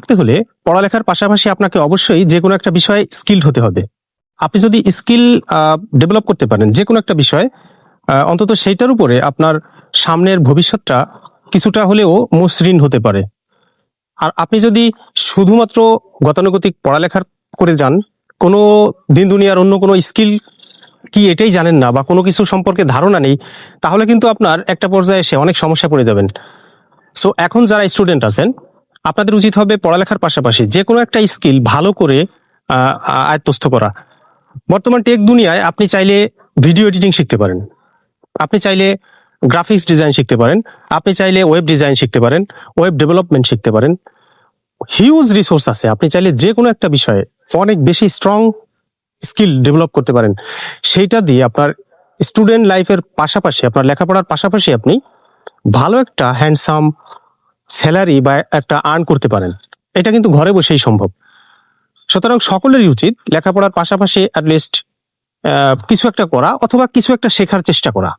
থাকতে হলে পড়ালেখার পাশাপাশি আপনাকে অবশ্যই যে কোনো একটা বিষয়ে স্কিল হতে হবে। আপনি যদি স্কিল ডেভেলপ করতে পারেন যে কোনো একটা বিষয় অন্তত সেইটার উপরে আপনার সামনের ভবিষ্যৎটা কিছুটা হলেও মসৃণ হতে পারে। আর আপনি যদি শুধুমাত্র গতানুগতিক পড়ালেখার করে যান, কোনো দিন দুনিয়ার অন্য কোনো স্কিল কি এটাই জানেন না বা কোনো কিছু সম্পর্কে ধারণা নেই, তাহলে কিন্তু আপনার একটা পর্যায়ে এসে অনেক সমস্যা পড়ে যাবেন। সো এখন যারা স্টুডেন্ট আছেন আপনাদের উচিত হবে পড়ালেখার পাশাপাশি যে কোনো একটা স্কিল ভালো করে আয়ত্তস্থ করা। বর্তমান টেক দুনিয়ায় আপনি চাইলে ভিডিও এডিটিং শিখতে পারেন। আপনি চাইলে গ্রাফিক্স ডিজাইন শিখতে পারেন। আপনি চাইলে ওয়েব ডিজাইন শিখতে পারেন, ওয়েব ডেভেলপমেন্ট শিখতে পারেন। হিউজ রিসোর্স আছে। আপনি চাইলে যে কোনো একটা বিষয়ে অনেক বেশি স্ট্রং স্কিল ডেভেলপ করতে পারেন। সেইটা দিয়ে আপনার স্টুডেন্ট লাইফের পাশাপাশি, আপনার লেখাপড়ার পাশাপাশি আপনি ভালো একটা হ্যান্ডসাম স্যালারি বা একটা আর্ন করতে পারেন। এটা কিন্তু ঘরে বসেই সম্ভব। সুতরাং সকলেরই উচিত লেখাপড়ার পাশাপাশি অ্যাটলিস্ট কিছু একটা করা অথবা কিছু একটা শেখার চেষ্টা করা।